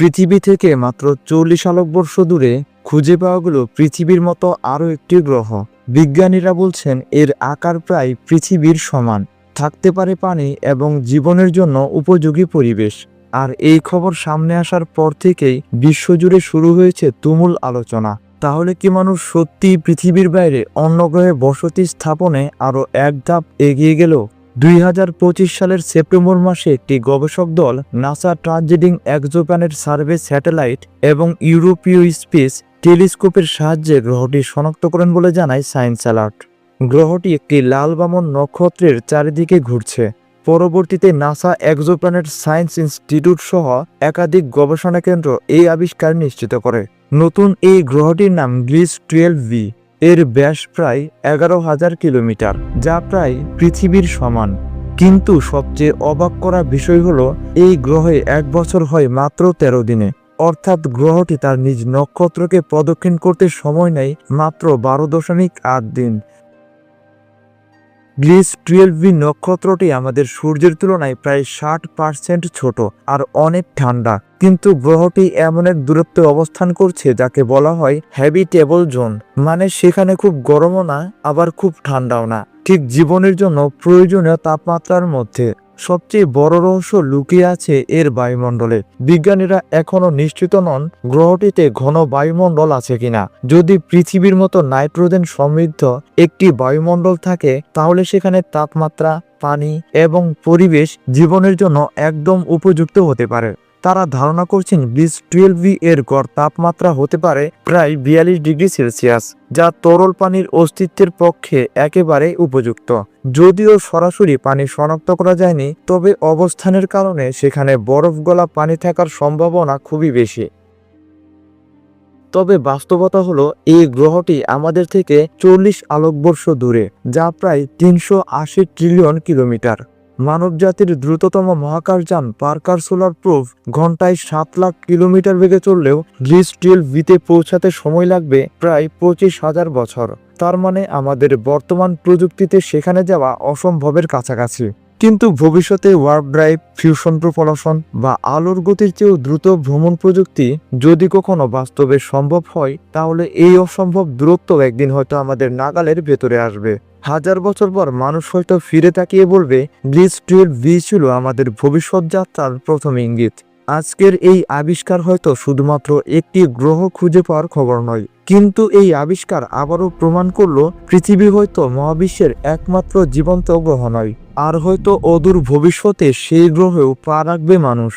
পৃথিবী থেকে মাত্র চল্লিশ আলোকবর্ষ দূরে খুঁজে পাওয়া গেল পৃথিবীর মতো আরও একটি গ্রহ। বিজ্ঞানীরা বলছেন এর আকার প্রায় পৃথিবীর সমান। থাকতে পারে পানি এবং জীবনের জন্য উপযোগী পরিবেশ। আর এই খবর সামনে আসার পর থেকেই বিশ্বজুড়ে শুরু হয়েছে তুমুল আলোচনা। তাহলে কি মানুষ সত্যি পৃথিবীর বাইরে অন্য গ্রহে বসতি স্থাপনে আরও এক ধাপ এগিয়ে গেল? দুই হাজার পঁচিশ সালের সেপ্টেম্বর মাসে একটি গবেষক দল NASA transiting exoplanet survey satellite এবং ইউরোপীয় স্পেস টেলিস্কোপের সাহায্যে গ্রহটি শনাক্ত করেন বলে জানায় সায়েন্স অ্যালার্ট। গ্রহটি একটি লাল বামন নক্ষত্রের চারিদিকে ঘুরছে। পরবর্তীতে নাসা এক্সোপ্ল্যানেট সায়েন্স ইনস্টিটিউট সহ একাধিক গবেষণা কেন্দ্র এই আবিষ্কার নিশ্চিত করে। নতুন এই গ্রহটির নাম গ্লিস টুয়েলভ ভি। এর ব্যাস প্রায় এগারো হাজার কিলোমিটার, যা প্রায় পৃথিবীর সমান। কিন্তু সবচেয়ে অবাক করা বিষয় হলো, এই গ্রহে এক বছর হয় মাত্র তেরো দিনে। অর্থাৎ গ্রহটি তার নিজ নক্ষত্রকে প্রদক্ষিণ করতে সময় নেয় মাত্র বারো দশমিক আট দিন। গ্লিস টুয়েলভ বি নক্ষত্রটি আমাদের সূর্যের তুলনায় প্রায় ষাট পার্সেন্ট ছোট আর অনেক ঠান্ডা। কিন্তু গ্রহটি এমন এক দূরত্বে অবস্থান করছে যাকে বলা হয় হ্যাবিটেবল জোন মানে সেখানে খুব গরমও না, আবার খুব ঠান্ডাও না। ঠিক জীবনের জন্য প্রয়োজনীয় তাপমাত্রার মধ্যে। সবচেয়ে বড় রহস্য লুকিয়ে আছে এর বায়ুমণ্ডলে। বিজ্ঞানীরা এখনও নিশ্চিত নন গ্রহটিতে ঘন বায়ুমণ্ডল আছে কিনা। যদি পৃথিবীর মতো নাইট্রোজেন সমৃদ্ধ একটি বায়ুমণ্ডল থাকে, তাহলে সেখানে তাপমাত্রা, পানি এবং পরিবেশ জীবনের জন্য একদম উপযুক্ত হতে পারে। তারা ধারণা করছেন ব্রিজ টুয়েলভ ভি এর গড় তাপমাত্রা হতে পারে প্রায় বিয়াল্লিশ ডিগ্রি সেলসিয়াস, যা তরল পানির অস্তিত্বের পক্ষে একেবারে উপযুক্ত। যদিও সরাসরি পানি শনাক্ত করা যায়নি, তবে অবস্থানের কারণে সেখানে বরফ গলা পানি থাকার সম্ভাবনা খুবই বেশি। তবে বাস্তবতা হলো, এই গ্রহটি আমাদের থেকে চল্লিশ আলোকবর্ষ দূরে, যা প্রায় তিনশো আশি ট্রিলিয়ন কিলোমিটার। মানবজাতির দ্রুততম মহাকাশযান পার্কার সোলার প্রুফ ঘন্টায় সাত লাখ কিলোমিটার বেগে চললেও গ্রিস টুয়েলভ ভিতে পৌঁছাতে সময় লাগবে প্রায় পঁচিশ হাজার বছর। তার মানে আমাদের বর্তমান প্রযুক্তিতে সেখানে যাওয়া অসম্ভবের কাছাকাছি। কিন্তু ভবিষ্যতে ওয়ার্প ড্রাইভ ফিউশন প্রপলাশন বা আলোর গতির চেয়েও দ্রুত ভ্রমণ প্রযুক্তি যদি কখনো বাস্তবে সম্ভব হয়, তাহলে এই অসম্ভব দূরত্ব একদিন হয়তো আমাদের নাগালের ভেতরে আসবে। হাজার বছর পর মানুষ হয়তো ফিরে তাকিয়ে বলবে ব্রিজ টুয়েলভ ভি ছিল আমাদের ভবিষ্যৎ যাত্রার প্রথম ইঙ্গিত। আজকের এই আবিষ্কার হয়তো শুধুমাত্র একটি গ্রহ খুঁজে পাওয়ার খবর নয়। কিন্তু এই আবিষ্কার আবারও প্রমাণ করল, পৃথিবী হয়তো মহাবিশ্বের একমাত্র জীবন্ত গ্রহ নয়। আর হয়তো অদূর ভবিষ্যতে সেই গ্রহেও পা রাখবে মানুষ।